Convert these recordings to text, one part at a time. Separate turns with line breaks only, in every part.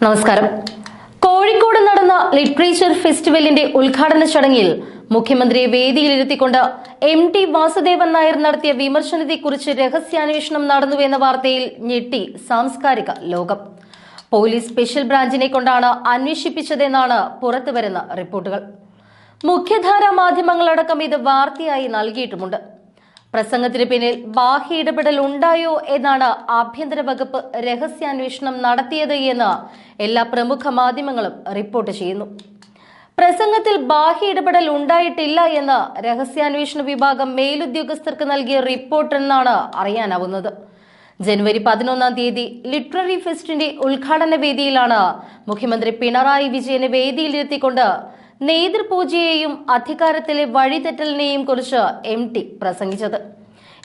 നമസ്കാരം. കോഴിക്കോട് നടന്ന ലിറ്ററേച്ചർ ഫെസ്റ്റിവലിന്റെ ഉദ്ഘാടന ചടങ്ങിൽ മുഖ്യമന്ത്രിയെ വേദിയിലിരുത്തിക്കൊണ്ട് എം ടി വാസുദേവൻ നായർ നടത്തിയ വിമർശനത്തെക്കുറിച്ച് രഹസ്യാന്വേഷണം നടന്നുവെന്ന വാർത്തയിൽ ഞെട്ടി സാംസ്കാരിക ലോകം. പോലീസ് സ്പെഷ്യൽ ബ്രാഞ്ചിനെ കൊണ്ടാണ് അന്വേഷിപ്പിച്ചതെന്നാണ് പുറത്തുവരുന്ന റിപ്പോർട്ടുകൾ. മുഖ്യധാരാ മാധ്യമങ്ങളടക്കം ഇത് വാർത്തയായി നൽകിയിട്ടുമുണ്ട്. പ്രസംഗത്തിന് പിന്നിൽ ബാഹ്യ ഇടപെടൽ ഉണ്ടായോ എന്നാണ് ആഭ്യന്തര വകുപ്പ് രഹസ്യാന്വേഷണം നടത്തിയത് എന്ന് എല്ലാ പ്രമുഖ മാധ്യമങ്ങളും റിപ്പോർട്ട് ചെയ്യുന്നു. പ്രസംഗത്തിൽ ബാഹ്യ ഇടപെടൽ ഉണ്ടായിട്ടില്ല എന്ന് രഹസ്യാന്വേഷണ വിഭാഗം മേലുദ്യോഗസ്ഥർക്ക് നൽകിയ റിപ്പോർട്ട് എന്നാണ് അറിയാനാവുന്നത്. ജനുവരി പതിനൊന്നാം തീയതി ലിറ്റററി ഫെസ്റ്റിന്റെ ഉദ്ഘാടന വേദിയിലാണ് മുഖ്യമന്ത്രി പിണറായി വിജയനെ വേദിയിലിരുത്തിക്കൊണ്ട് നേതൃപൂജയെയും അധികാരത്തിലെ വഴിതെറ്റലിനെയും കുറിച്ച് എം ടി പ്രസംഗിച്ചത്.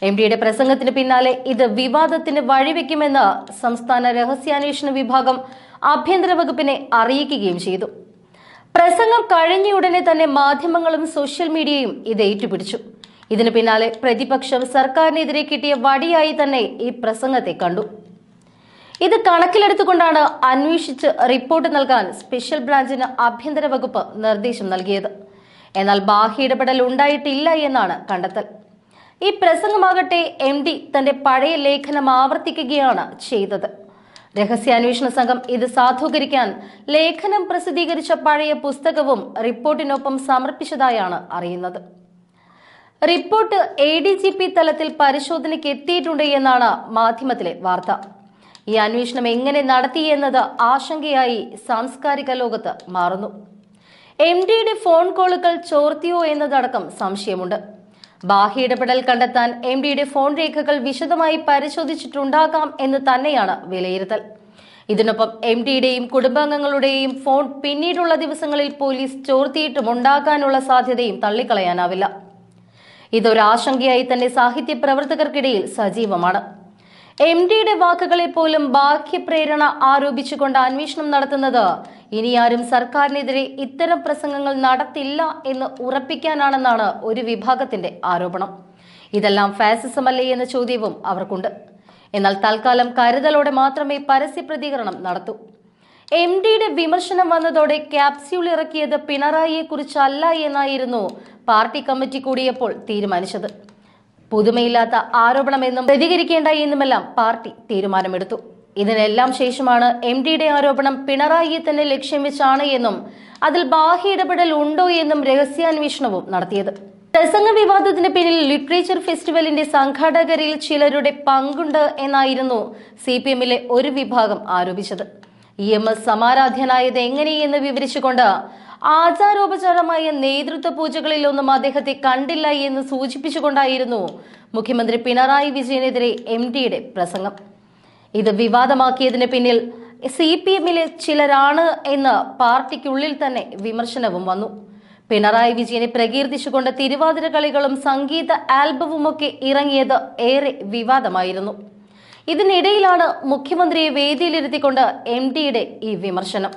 എം ഡിയുടെ പ്രസംഗത്തിന് പിന്നാലെ ഇത് വിവാദത്തിന് വഴിവെക്കുമെന്ന് സംസ്ഥാന രഹസ്യാന്വേഷണ വിഭാഗം ആഭ്യന്തര വകുപ്പിനെ അറിയിക്കുകയും ചെയ്തു. പ്രസംഗം കഴിഞ്ഞയുടനെ തന്നെ മാധ്യമങ്ങളും സോഷ്യൽ മീഡിയയും ഇത് ഏറ്റുപിടിച്ചു. ഇതിനു പിന്നാലെ പ്രതിപക്ഷം സർക്കാരിനെതിരെ കിട്ടിയ വടിയായി തന്നെ ഈ പ്രസംഗത്തെ കണ്ടു. ഇത് കണക്കിലെടുത്തുകൊണ്ടാണ് അന്വേഷിച്ച് റിപ്പോർട്ട് നൽകാൻ സ്പെഷ്യൽ ബ്രാഞ്ചിന് ആഭ്യന്തര വകുപ്പ് നിർദ്ദേശം നൽകിയത്. എന്നാൽ ബാഹ്യ ഇടപെടൽ ഉണ്ടായിട്ടില്ല എന്നാണ് കണ്ടെത്തൽ. ഈ പ്രസംഗമാകട്ടെ എം ഡി തന്റെ പഴയ ലേഖനം ആവർത്തിക്കുകയാണ് ചെയ്തത്. രഹസ്യാന്വേഷണ സംഘം ഇത് സാധൂകരിക്കാൻ ലേഖനം പ്രസിദ്ധീകരിച്ച പഴയ പുസ്തകവും റിപ്പോർട്ടിനൊപ്പം സമർപ്പിച്ചതായാണ് അറിയുന്നത്. Report A D G P തലത്തിൽ പരിശോധനയ്ക്ക് എത്തിയിട്ടുണ്ട് എന്നാണ് മാധ്യമത്തിലെ വാർത്ത. ഈ അന്വേഷണം എങ്ങനെ നടത്തി എന്നത് ആശങ്കയായി സാംസ്കാരിക ലോകത്ത് മാറുന്നു. എം ഡിയുടെ ഫോൺ കോളുകൾ ചോർത്തിയോ എന്നതടക്കം സംശയമുണ്ട്. ബാഹ്യ ഇടപെടൽ കണ്ടെത്താൻ എം ഡിയുടെ ഫോൺ രേഖകൾ വിശദമായി പരിശോധിച്ചിട്ടുണ്ടാകാം എന്ന് തന്നെയാണ് വിലയിരുത്തൽ. ഇതിനൊപ്പം എം ഡിയുടെയും കുടുംബാംഗങ്ങളുടെയും ഫോൺ പിന്നീടുള്ള ദിവസങ്ങളിൽ പോലീസ് ചോർത്തിയിട്ടുമുണ്ടാകാനുള്ള സാധ്യതയും തള്ളിക്കളയാനാവില്ല. ഇതൊരാശങ്കയായി തന്നെ സാഹിത്യ പ്രവർത്തകർക്കിടയിൽ സജീവമാണ്. എം ഡിയുടെ വാക്കുകളെ പോലും ബാഹ്യപ്രേരണ ആരോപിച്ചുകൊണ്ട് അന്വേഷണം നടത്തുന്നത് ഇനി ആരും സർക്കാരിനെതിരെ ഇത്തരം പ്രസംഗങ്ങൾ നടത്തില്ല എന്ന് ഉറപ്പിക്കാനാണെന്നാണ് ഒരു വിഭാഗത്തിന്റെ ആരോപണം. ഇതെല്ലാം ഫാസിസമല്ലേ എന്ന ചോദ്യവും അവർക്കുണ്ട്. എന്നാൽ തൽക്കാലം കരുതലോടെ മാത്രമേ പരസ്യ പ്രതികരണം നടത്തൂ. എം ഡിയുടെ വിമർശനം വന്നതോടെ ക്യാപ്സ്യൂൾ ഇറക്കിയത് പിണറായിയെ കുറിച്ചല്ല എന്നായിരുന്നു പാർട്ടി കമ്മിറ്റി കൂടിയപ്പോൾ തീരുമാനിച്ചത്. പുതുമയില്ലാത്ത ആരോപണമെന്നും പ്രതികരിക്കേണ്ട എന്നുമെല്ലാം പാർട്ടി തീരുമാനമെടുത്തു. ഇതിനെല്ലാം ശേഷമാണ് എം ഡിയുടെ ആരോപണം പിണറായിയെ തന്നെ ലക്ഷ്യം വെച്ചാണ് എന്നും അതിൽ ബാഹ്യ ഇടപെടൽ ഉണ്ടോ എന്നും രഹസ്യാന്വേഷണവും നടത്തിയത്. പ്രസംഗ വിവാദത്തിന് പിന്നിൽ ലിറ്ററേച്ചർ ഫെസ്റ്റിവലിന്റെ സംഘാടകരിൽ ചിലരുടെ പങ്കുണ്ട് എന്നായിരുന്നു സി ഒരു വിഭാഗം ആരോപിച്ചത്. ഇ എം എസ് സമാരാധ്യനായത് എങ്ങനെയെന്ന് വിവരിച്ചുകൊണ്ട് ആചാരോപചാരമായ നേതൃത്വ പൂജകളിൽ ഒന്നും അദ്ദേഹത്തെ കണ്ടില്ല എന്ന് സൂചിപ്പിച്ചുകൊണ്ടായിരുന്നു മുഖ്യമന്ത്രി പിണറായി വിജയനെതിരെ എം ഡിയുടെ പ്രസംഗം. ഇത് വിവാദമാക്കിയതിന് പിന്നിൽ സി പി എമ്മിലെ ചിലരാണ് എന്ന് പാർട്ടിക്കുള്ളിൽ തന്നെ വിമർശനവും വന്നു. പിണറായി വിജയനെ പ്രകീർത്തിച്ചുകൊണ്ട് തിരുവാതിര കളികളും സംഗീത ആൽബവുമൊക്കെ ഇറങ്ങിയത് ഏറെ വിവാദമായിരുന്നു. ഇതിനിടയിലാണ് മുഖ്യമന്ത്രിയെ വേദിയിലിരുത്തിക്കൊണ്ട് എം ഡിയുടെ ഈ വിമർശനം.